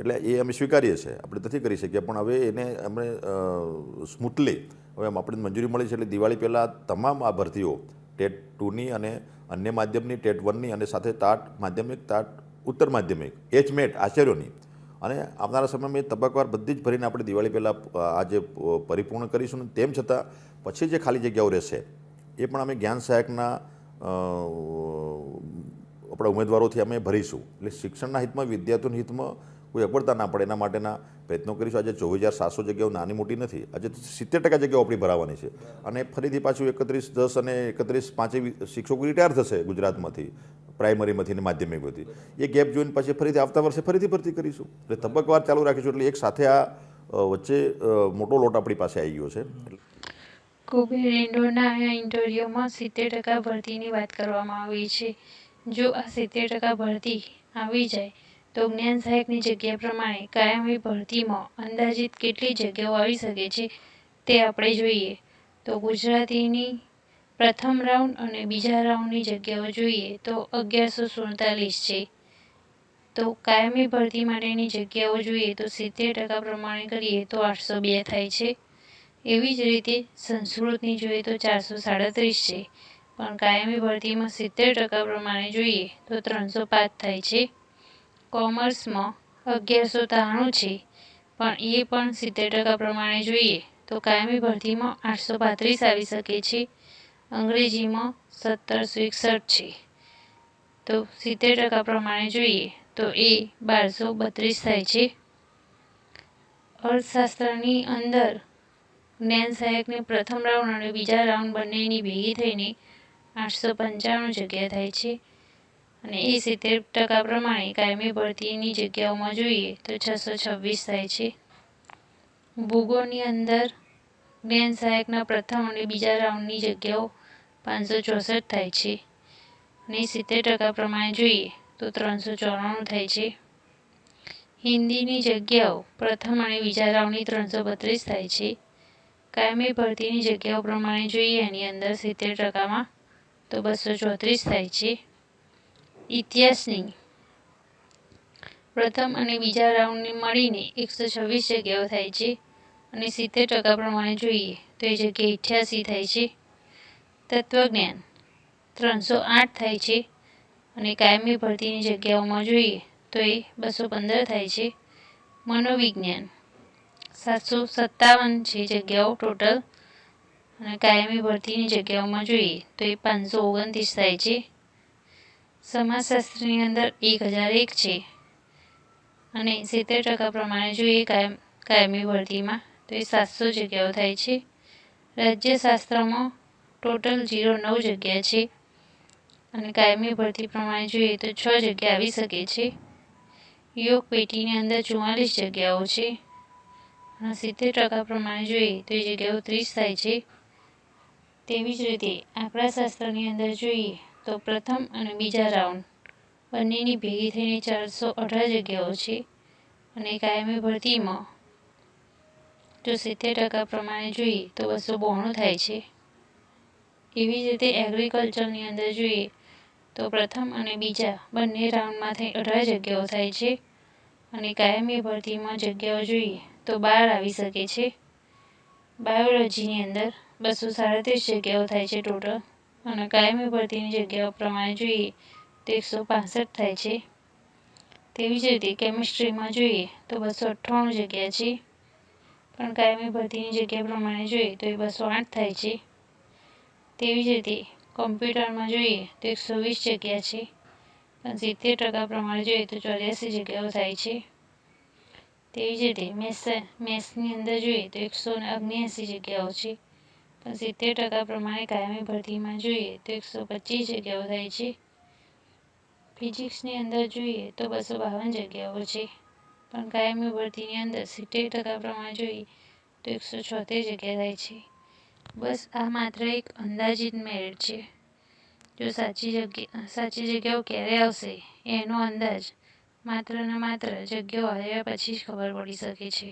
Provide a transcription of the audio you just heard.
એટલે એ અમે સ્વીકારીએ છીએ. આપણે નથી કરી શકીએ, પણ હવે એને અમે સ્મૂથલી હવે આપણે મંજૂરી મળી છે એટલે દિવાળી પહેલાં તમામ આ ભરતીઓ ટેટ ટુની અને અન્ય માધ્યમની, ટેટ વનની અને સાથે તાટ માધ્યમિક, તાટ ઉત્તર માધ્યમિક એચમેટ આચાર્યોની. અને આવનારા સમયમાં એ તબક્કવાર બધી જ ભરીને આપણે દિવાળી પહેલાં આજે પરિપૂર્ણ કરીશું. તેમ છતાં પછી જે ખાલી જગ્યાઓ રહેશે, એ પણ અમે જ્ઞાન સહાયકના આપણા ઉમેદવારોથી અમે ભરીશું. એટલે શિક્ષણના હિતમાં, વિદ્યાર્થીઓના હિતમાં કોઈ અગવડતા ના પડે. એના માટેના પ્રયત્નો કરીશું. આજે ચોવીસ હજાર સાતસો જગ્યાઓ નાની મોટી નથી. આજે સિત્તેર ટકા જગ્યાઓ આપણી ભરાવાની છે. અને ફરીથી પાછું એકત્રીસ દસ અને એકત્રીસ પાંચે શિક્ષકો રિટાયર થશે ગુજરાતમાંથી પ્રાઇમરીમાંથી અને માધ્યમિકમાંથી. એ ગેપ જોઈને પછી ફરીથી આવતા વર્ષે ફરીથી ભરતી કરીશું. એટલે તબક્કવાર ચાલુ રાખીશું. એટલે એક સાથે આ વચ્ચે મોટો લોટ આપણી પાસે આવી ગયો છે. કુબેર ઇન્ડોરના ઇન્ટરવ્યુમાં સિત્તેર ટકા ભરતીની વાત કરવામાં આવી છે. જો આ સિત્તેર ટકા ભરતી આવી જાય તો જ્ઞાન સહાયકની જગ્યા પ્રમાણે કાયમી ભરતીમાં અંદાજિત કેટલી જગ્યાઓ આવી શકે છે તે આપણે જોઈએ. તો ગુજરાતીની પ્રથમ રાઉન્ડ અને બીજા રાઉન્ડની જગ્યાઓ જોઈએ તો અગિયારસો સુડતાલીસ છે. તો કાયમી ભરતી માટેની જગ્યાઓ જોઈએ તો સિત્તેર ટકા પ્રમાણે કરીએ તો આઠસો બે થાય છે. એવી જ રીતે સંસ્કૃતની જોઈએ તો ચારસો સાડત્રીસ છે. પણ કાયમી ભરતીમાં સિત્તેર ટકા પ્રમાણે જોઈએ તો ત્રણસો પાંચ થાય છે. કોમર્સમાં અગિયારસો ત્રાણું છે. પણ એ પણ સિત્તેર ટકા પ્રમાણે જોઈએ તો કાયમી ભરતીમાં આઠસો પાંત્રીસ આવી શકે છે. અંગ્રેજીમાં સત્તરસો એકસઠ છે. તો સિત્તેર ટકા પ્રમાણે જોઈએ તો એ બારસો બત્રીસ થાય છે. અર્થશાસ્ત્રની અંદર જ્ઞાન સહાયકની પ્રથમ રાઉન્ડ અને બીજા રાઉન્ડ બંનેની ભેગી થઈને આઠસો પંચાણું જગ્યા થાય છે. અને એ સિત્તેર ટકા પ્રમાણે કાયમી ભરતીની જગ્યાઓમાં જોઈએ તો છસો છવ્વીસ થાય છે. ભૂગોળની અંદર જ્ઞાન સહાયકના પ્રથમ અને બીજા રાઉન્ડની જગ્યાઓ પાંચસો ચોસઠ થાય છે. અને સિત્તેર ટકા પ્રમાણે જોઈએ તો ત્રણસો ચોરાણું થાય છે. હિન્દીની જગ્યાઓ પ્રથમ અને બીજા રાઉન્ડની ત્રણસો બત્રીસ થાય છે. કાયમી ભરતીની જગ્યાઓ પ્રમાણે જોઈએ એની અંદર સિત્તેર ટકામાં તો બસો ચોત્રીસ થાય છે. ઇતિહાસની પ્રથમ અને બીજા રાઉન્ડને મળીને એકસો છવ્વીસ જગ્યાઓ થાય છે અને સિત્તેર ટકા પ્રમાણે જોઈએ તો એ જગ્યાએ અઠ્યાસી થાય છે. તત્વજ્ઞાન, ત્રણસો આઠ થાય છે અને કાયમી ભરતીની જગ્યાઓમાં જોઈએ તો એ બસો પંદર થાય છે. મનોવિજ્ઞાન, સાતસો સત્તાવન છે જગ્યાઓ ટોટલ અને કાયમી ભરતીની જગ્યાઓમાં જોઈએ તો એ પાંચસો ઓગણત્રીસ થાય છે. સમાજશાસ્ત્રની અંદર એક હજાર એક છે. અને સિત્તેર ટકા પ્રમાણે જોઈએ કાયમ, કાયમી ભરતીમાં તો એ સાતસો જગ્યાઓ થાય છે. રાજ્યશાસ્ત્રમાં ટોટલ જીરો નવ જગ્યા છે. અને કાયમી ભરતી પ્રમાણે જોઈએ તો છ જગ્યા આવી શકે છે. યોગ પેટીની અંદર ચુમ્માલીસ જગ્યાઓ છે. અને સિત્તેર ટકા પ્રમાણે જોઈએ તો એ જગ્યાઓ ત્રીસ થાય છે. તેવી જ રીતે આંકડાશાસ્ત્રની અંદર જોઈએ તો પ્રથમ અને બીજા રાઉન્ડ. બંનેની ભેગી થઈને ચારસો અઢાર જગ્યાઓ છે અને કાયમી ભરતીમાં જો સિત્તેર ટકા પ્રમાણે જોઈએ તો બસો બોણું થાય છે. એવી જ રીતે એગ્રીકલ્ચરની અંદર જોઈએ તો પ્રથમ અને બીજા બંને રાઉન્ડમાંથી અઢાર જગ્યાઓ થાય છે અને કાયમી ભરતીમાં જગ્યાઓ જોઈએ તો બાર આવી શકે છે. બાયોલોજીની અંદર બસો સાડત્રીસ જગ્યાઓ થાય છે ટોટલ અને કાયમી ભરતીની જગ્યાઓ પ્રમાણે જોઈએ તો એકસો પાસઠ થાય છે. તેવી જ રીતે કેમિસ્ટ્રીમાં જોઈએ તો બસો અઠ્ઠાણું જગ્યા છે. પણ કાયમી ભરતીની જગ્યા પ્રમાણે જોઈએ તો એ બસો આઠ થાય છે. તેવી જ રીતે કોમ્પ્યુટરમાં જોઈએ તો એકસો વીસ જગ્યા છે. પણ સિત્તેર ટકા પ્રમાણે જોઈએ તો ચોર્યાસી જગ્યાઓ થાય છે. તેવી જ રીતે મેથ્સ મેથ્સની અંદર જોઈએ તો એકસો ને ઓગણએંસી જગ્યાઓ છે. પણ સિત્તેર ટકા પ્રમાણે કાયમી ભરતીમાં જોઈએ તો એકસો પચીસ જગ્યાઓ થાય છે. ફિઝિક્સની અંદર જોઈએ તો બસો બાવન જગ્યાઓ છે. પણ કાયમી ભરતીની અંદર સિત્તેર ટકા પ્રમાણે જોઈએ તો એકસો છોતેર જગ્યા થાય છે. બસ આ માત્ર એક અંદાજિત મેરિટ છે. જો સાચી જગ્યા, સાચી જગ્યાઓ ક્યારે આવશે એનો અંદાજ માત્ર ને માત્ર જગ્યાઓ આવ્યા પછી જ ખબર પડી શકે છે.